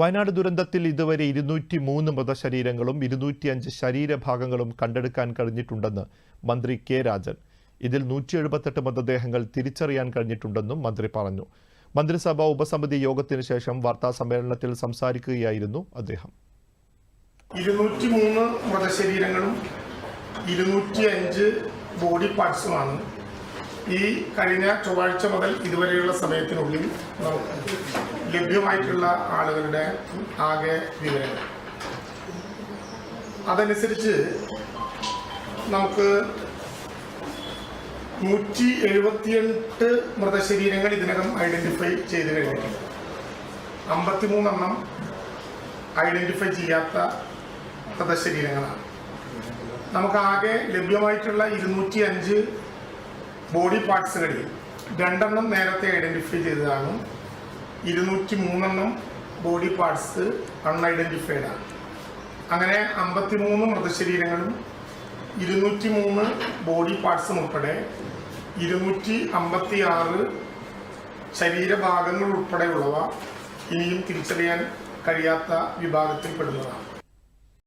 വയനാട് ദുരന്തത്തിൽ ഇതുവരെ ഇരുന്നൂറ്റി മൂന്ന് മൃതശരീരങ്ങളും ഇരുന്നൂറ്റിയഞ്ച് ശരീരഭാഗങ്ങളും കണ്ടെടുക്കാൻ കഴിഞ്ഞിട്ടുണ്ടെന്ന് മന്ത്രി കെ രാജൻ. ഇതിൽ നൂറ്റി എഴുപത്തെട്ട് മൃതദേഹങ്ങൾ തിരിച്ചറിയാൻ കഴിഞ്ഞിട്ടുണ്ടെന്നും മന്ത്രി പറഞ്ഞു. മന്ത്രിസഭാ ഉപസമിതി യോഗത്തിന് ശേഷം വാർത്താ സമ്മേളനത്തിൽ സംസാരിക്കുകയായിരുന്നു അദ്ദേഹം. ഇരുന്നൂറ്റി മൂന്ന് മൃതശരീരങ്ങളും ഇരുന്നൂറ്റി അഞ്ച് ബോഡി പാർട്സുമാണ് ഈ കഴിഞ്ഞ ചൊവ്വാഴ്ച മുതൽ ഇതുവരെയുള്ള സമയത്തിനുള്ളിൽ ലഭ്യമായിട്ടുള്ള ആളുകളുടെ ആകെ വിവരങ്ങൾ. അതനുസരിച്ച് നമുക്ക് നൂറ്റി എഴുപത്തിയെട്ട് മൃതശരീരങ്ങൾ ഇതിനകം ഐഡന്റിഫൈ ചെയ്ത് കഴിഞ്ഞിട്ടുണ്ട്. അമ്പത്തിമൂന്നെണ്ണം ഐഡന്റിഫൈ ചെയ്യാത്ത മൃതശരീരങ്ങളാണ്. നമുക്ക് ആകെ ലഭ്യമായിട്ടുള്ള ഇരുന്നൂറ്റി അഞ്ച് ബോഡി പാർട്സുകളിൽ രണ്ടെണ്ണം നേരത്തെ ഐഡന്റിഫൈ ചെയ്തതാണ്. ഇരുന്നൂറ്റി മൂന്നെണ്ണം ബോഡി പാർട്സ് അൺഐഡന്റിഫൈഡ് ആണ്. അങ്ങനെ അമ്പത്തിമൂന്ന് മൃതശരീരങ്ങളും ഇരുന്നൂറ്റി മൂന്ന് ബോഡി പാർട്സും ഉൾപ്പെടെ ഇരുന്നൂറ്റി അമ്പത്തി ആറ് ശരീരഭാഗങ്ങൾ ഉൾപ്പെടെയുള്ളവ ഇനിയും തിരിച്ചറിയാൻ കഴിയാത്ത വിഭാഗത്തിൽപ്പെടുന്നതാണ്.